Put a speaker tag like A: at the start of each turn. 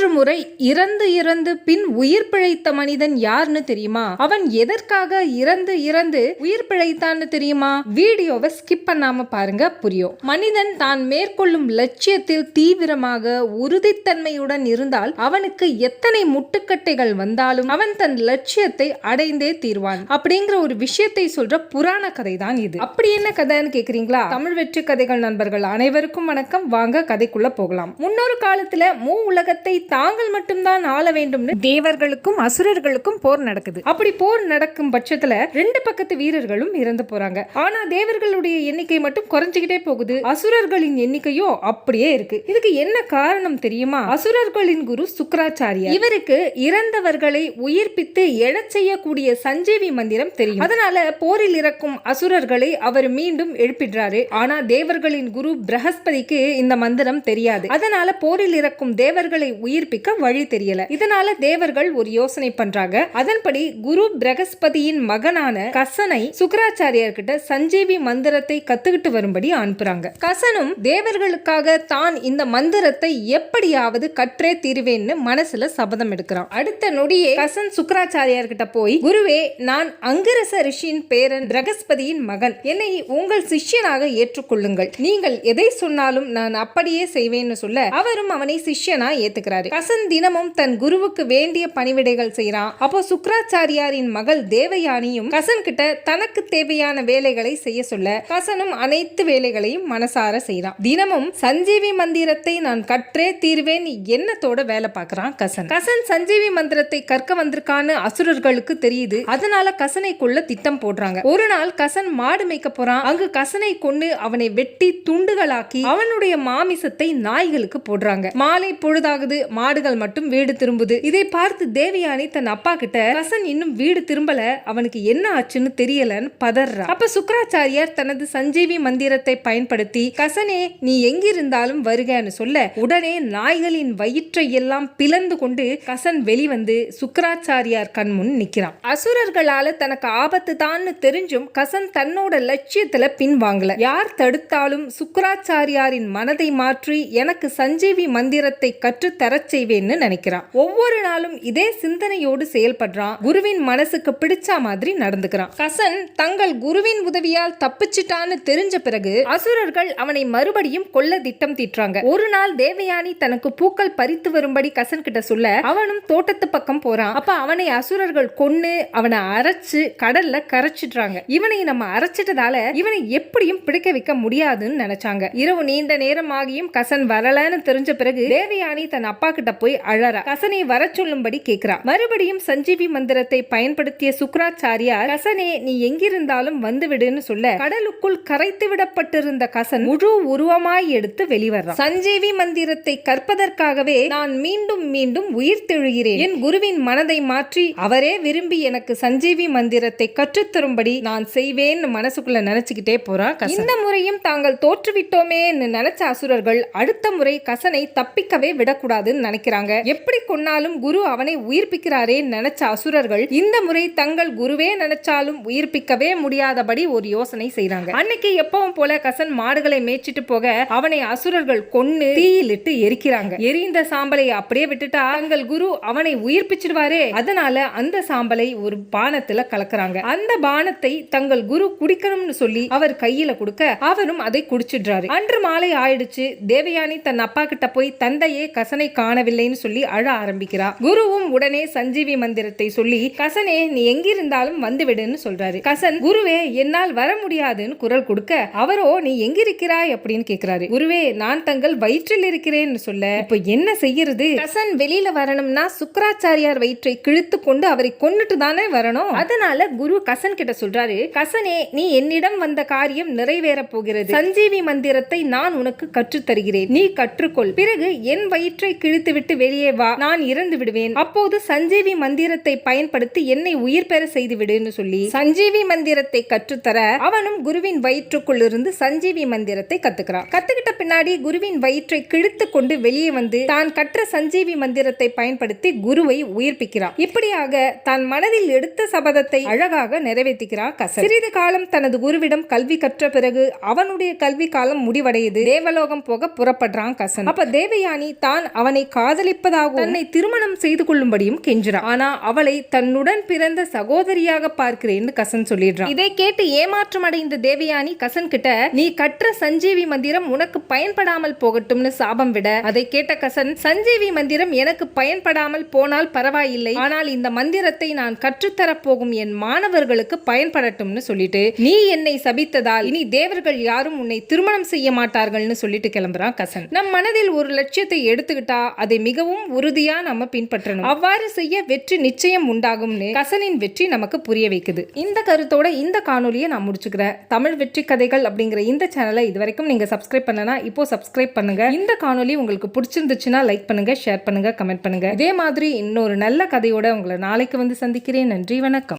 A: மூன்று முறை இறந்து இறந்து பின் உயிர் பிழைத்த மனிதன் யாருன்னு தெரியுமா? அவன் எதற்காக இறந்து இறந்து உயிர் பிழைத்தான்னு தெரியுமா? வீடியோவை ஸ்கிப் பண்ணாம பாருங்க புரியும். மனிதன் தான் மேற்கொள்ளும் லட்சியத்தில் தீவிரமாக உறுதித்தன்மையுடன் இருந்தால் அவனுக்கு எத்தனை முட்டுக்கட்டைகள் வந்தாலும் அவன் தன் லட்சியத்தை அடைந்தே தீர்வான். அப்படிங்கிற ஒரு விஷயத்தை சொல்ற புராண கதை தான் இது. அப்படி என்ன கதைன்னு கேக்குறீங்களா? தமிழ் வெற்றி கதைகள் நண்பர்கள் அனைவருக்கும் வணக்கம். வாங்க கதைக்குள்ள போகலாம். முன்னொரு காலத்துல மூ உலகத்தை தாங்கள் மட்டும்தான் ஆள வேண்டும்னு தேவர்களுக்கும் அசுரர்களுக்கும் போர் நடக்குது. அப்படி போர் நடக்கும் பட்சத்துல ரெண்டு பக்கத்து வீரர்களும் இறந்து போறாங்க. ஆனா தேவர்களுடைய எண்ணிக்கை மட்டும் குறைஞ்சுக்கிட்டே போகுது. அசுரர்களின் எண்ணிக்கையோ அப்படியே இருக்கு. இதுக்கு என்ன காரணம் தெரியுமா? அசுரர்களின் குரு சுக்கராச்சாரியா இவருக்கு இறந்தவர்களை உயிர்ப்பித்து எழச் செய்யக்கூடிய சஞ்சீவி மந்திரம் தெரியும். அதனால போரில் இறக்கும் அசுரர்களை அவர் மீண்டும் எழுப்பிடுறாரு. ஆனா தேவர்களின் குரு பிரகஸ்பதிக்கு இந்த மந்திரம் தெரியாது. அதனால போரில் இறக்கும் தேவர்களை உயிர்ப்பிக்க வழி தெரியல. இதனால தேவர்கள் ஒரு யோசனை பண்றாங்க. அதன்படி குரு பிரகஸ்பதியின் மகனான கசனை சுக்கராச்சாரியர்கிட்ட சஞ்சீவி மந்திரத்தை கத்துக்கிட்டு வரும்படி அனுப்புறாங்க. கசனும் தேவர்களுக்காக தான் இந்த மந்திரத்தை எப்படியாவது கற்றே தீருவேன்னு மனசுல சபதம் எடுக்கிறான். அடுத்த நொடியே கசன் சுக்கராச்சாரியார்கிட்ட போய் குருவே நான் அங்கிரச ரிஷியின் பேரன் பிரகஸ்பதியின் மகன். என்னை உங்கள் சிஷ்யனாக ஏற்றுக்கொள்ளுங்கள். நீங்கள் எதை சொன்னாலும் நான் அப்படியே செய்வேன்னு சொல்ல அவரும் அவனை சிஷ்யனா ஏத்துக்கிறாரு. கசன் தினமும் தன் குருவுக்கு வேண்டிய பணிவிடைகள் செய்யறான் அப்போ சுக்கராச்சாரியாரின் மகள் தேவயானியும் கசன் கிட்ட தனக்கு தேவையான வேலைகளை செய்ய சொல்ல கசனும் அனைத்து வேலைகளையும் மனசார செய்யறான் தினமும் சஞ்சீவி மந்திரத்தை நான் கற்றே தீர்வேன் எண்ணத்தோட வேலை பார்க்கறான் கசன். கசன் சஞ்சீவி மந்திரத்தை கற்க வந்திருக்கான்னு அசுரர்களுக்கு தெரியுது. அதனால கசனை கொள்ள திட்டம் போடுறாங்க. ஒரு நாள் கசன் மாடு மேய்க்க போறான். அங்கு கசனை கொண்டு அவனை வெட்டி துண்டுகளாக்கி அவனுடைய மாமிசத்தை நாய்களுக்கு போடுறாங்க. மாலை பொழுதாகுது மாடுகள் மட்டும் வீடு திரும்புது. இதை பார்த்து தேவயானி தன் அப்பா கிட்ட கசன் இன்னும் வீடு திரும்பல. அவனுக்கு என்ன ஆச்சுன்னு தெரியலன்னு பதறா. அப்ப சுக்கராச்சாரியார் தனது சஞ்சீவி மந்திரத்தை பயன்படுத்தி கசனே நீ எங்கிருந்தாலும் வருகன்னு சொல்ல உடனே நாய்களின் வயிற்றை எல்லாம் பிளந்து கொண்டு கசன் வெளிவந்து சுக்கராச்சாரியார் கண் முன் நிக்கிறான். அசுரர்களால தனக்கு ஆபத்து தான்னு தெரிஞ்சும் கசன் தன்னோட லட்சியத்துல பின்வாங்கல யார் தடுத்தாலும் சுக்கராச்சாரியாரின் மனதை மாற்றி எனக்கு சஞ்சீவி மந்திரத்தை கற்றுத் செய்வேன்னு நினைக்கிறான். ஒவ்வொரு நாளும் இதே சிந்தனையோடு செயல்படுறான். குருவின் மனசுக்கு பிடிச்ச மாதிரி நடந்துக்கிறான். கசன் தங்கள் குருவின் உதவியால் தப்பிச்சிட்டான்னு தெரிஞ்ச பிறகு அசுரர்கள் அவனை மறுபடியும் கொல்ல திட்டம் தீட்டுறாங்க. ஒரு நாள் தேவயானி தனக்கு பூக்கள் பறித்து வரும்படி கசன் கிட்ட சொல்ல அவனும் தோட்டத்து பக்கம் போறான். அப்ப அவனை அசுரர்கள் கொன்னு அவனை அரைச்சு கடல்ல கரைச்சிடுறாங்க. இவனை நம்ம அரைச்சிட்டதால இவனை எப்படியும் பிடிக்க வைக்க முடியாதுன்னு நினைச்சாங்க. இரவு நீண்ட நேரம் ஆகியும் கசன் வரலன்னு தெரிஞ்ச பிறகு தேவயானி தன் அப்பா கிட்ட போய் அழறா. கசனை வர சொல்லும்படி கேக்குறா. மறுபடியும் சஞ்சீவி மந்திரத்தை பயன்படுத்திய சுக்ராச்சாரியார் கசனே நீ எங்கிருந்தாலும் வந்து விடுன்னு சொல்ல கடலுக்குள் கரைத்து விடப்பட்டிருந்த கசன் முழு உருவமாய் எடுத்து வெளிவர்றான். சஞ்சீவி மந்திரத்தை கற்பதற்காகவே நான் மீண்டும் மீண்டும் உயிர் தெழுகிறேன். என் குருவின் மனதை மாற்றி அவரே விரும்பி எனக்கு சஞ்சீவி மந்திரத்தை கற்றுத்தரும்படி நான் செய்வேன்னு மனசுக்குள்ள நினைச்சுக்கிட்டே போறான் இந்த முறையும் தாங்கள் தோற்றுவிட்டோமேன்னு நினைச்ச அசுரர்கள் அடுத்த முறை கசனை தப்பிக்கவே விடக்கூடாதுன்னு நினைக்கிறாங்க. எப்படி கொன்னாலும் குரு அவனை உயிர்ப்பிக்கிறாரே நினைச்ச அசுரர்கள் இந்த முறை தங்கள் குருவே நினைச்சாலும் உயிர்ப்பிக்கவே முடியாதபடி ஒரு யோசனை செய்றாங்க. அன்னைக்கு எப்பவும் போல கசன் மாடுகளை மேய்ச்சிட்டு போக அவனை அசுரர்கள் கொன்னு தீயிலிட்டு எரிக்கிறாங்க. எரிந்த சாம்பலை அப்படியே விட்டுட்டா தங்கள் குரு அவனை உயிர்ப்பிச்சிடுவாரே. அதனால அந்த சாம்பலை ஒரு பானத்துல கலக்குறாங்க. அந்த பானத்தை தங்கள் குரு குடிக்கணும்னு சொல்லி அவர் கையில கொடுக்க அவரும் அதை குடிச்சிடுறாரு. அன்று மாலை ஆயிடுச்சு. தேவயானி தன் அப்பா கிட்ட போய் தந்தையே கசனை காணவில்லைன்னு சொல்லி அழ ஆரம்பிக்கிறா. குருவும் உடனே சஞ்சீவி மந்திரத்தை சொல்லி கசனே நீ எங்கிருந்தாலும் வந்துவிடுன்னு சொல்றாரு. கசன் குருவே என்னால் வர முடியாதுன்னு குரல் கொடுக்க அவரோ நீ எங்கிருக்கிறாய்? அப்படின்னு கேக்குறாரு. குருவே நான் தங்கள் வயிற்றில் இருக்கிறேன்னு சொல்ல இப்ப என்ன செய்யறது? கசன் வெளியில வரணும்னா சுக்கராச்சாரியார் வயிற்றை கிழித்து கொண்டு அவரை கொன்னுட்டு தானே வரணும்? அதனால குரு கசன் கிட்ட சொல்றாரு கசனே நீ என்னிடம் வந்த காரியம் நிறைவேற போகிறது. சஞ்சீவி மந்திரத்தை நான் உனக்கு கற்றுத் தருகிறேன் நீ கற்றுக்கொள். பிறகு என் வயிற்றை கிழித்துவிட்டு வெளியே வா நான் இறந்து விடுவேன். அப்போது சஞ்சீவி மந்திரத்தை பயன்படுத்தி என்னை உயிர் பெற செய்து விடுன்னு சொல்லி சஞ்சீவி மந்திரத்தை கற்றுத்தர அவனும் குருவின் வயிற்றுக்குள் இருந்து சஞ்சீவி மந்திரத்தை கத்துக்கிறான். கத்துக்கிட்ட பின்னாடி குருவின் வயிற்றை கிழித்து கொண்டு வெளியே வந்து தான் கற்ற சஞ்சீவி மந்திரத்தை பயன்படுத்தி குருவை உயிர்ப்பிக்கிறான். இப்படியாக தான் மனதில் எடுத்த சபதத்தை அழகாக நிறைவேற்றுகிறார் கசன் சிறிது காலம் தனது குருவிடம் கல்வி கற்ற பிறகு அவனுடைய கல்வி காலம் முடிவடையுது. தேவலோகம் போக புறப்படுறான் கசன் அப்ப தேவயானி தான் அவனை காதலிப்பதாகவும் தன்னை திருமணம் செய்து கொள்ளும்படியும் கெஞ்சுறான். ஆனா அவளை தன்னுடன் பிறந்த சகோதரியாக பார்க்கிறேன்னு கசன் சொல்லிடுறான். இதை கேட்டு ஏமாற்றம் அடைந்த தேவயானி கசன் கிட்ட நீ கற்ற சஞ்சீவி மந்திரம் உனக்கு பயன்படாமல் போகட்டும்னு சாபம் விட. அதை கேட்ட கசன் சஞ்சீவி மந்திரம் எனக்கு பயன்படாமல் போனால் பரவாயில்லை. ஆனால் இந்த மந்திரத்தை நான் கற்றுத்தரப் போகும் என் மாணவர்களுக்கு பயன்படட்டும்னு சொல்லிட்டு நீ என்னை சபித்ததால் இனி தேவர்கள் யாரும் உன்னை திருமணம் செய்ய மாட்டார்கள்னு சொல்லிட்டு கிளம்புறான் கசன். நம் மனதில் ஒரு லட்சியத்தை எடுத்துக்கிட்டா அதை மிகவும் உறுதியா நம்ம பின்பற்றணும். அவ்வாறு செய்ய வெற்றி நிச்சயம் உண்டாகும்னு கசனின் வெற்றி நமக்கு புரிய வைக்குது. இந்த கருத்தோட இந்த காணொலியை நான் முடிச்சுக்கிறேன். தமிழ் வெற்றி கதைகள் அப்படிங்கிற இந்த சேனலை இது வரைக்கும் நீங்க சப்ஸ்கிரைப் பண்ணனா இப்போ சப்ஸ்கிரைப் பண்ணுங்க. இந்த காணொலி உங்களுக்கு பிடிச்சிருந்துச்சுன்னா லைக் பண்ணுங்க ஷேர் பண்ணுங்க கமெண்ட் பண்ணுங்க. இதே மாதிரி இன்னொரு நல்ல கதையோட உங்களை நாளைக்கு வந்து சந்திக்கிறேன். நன்றி வணக்கம்.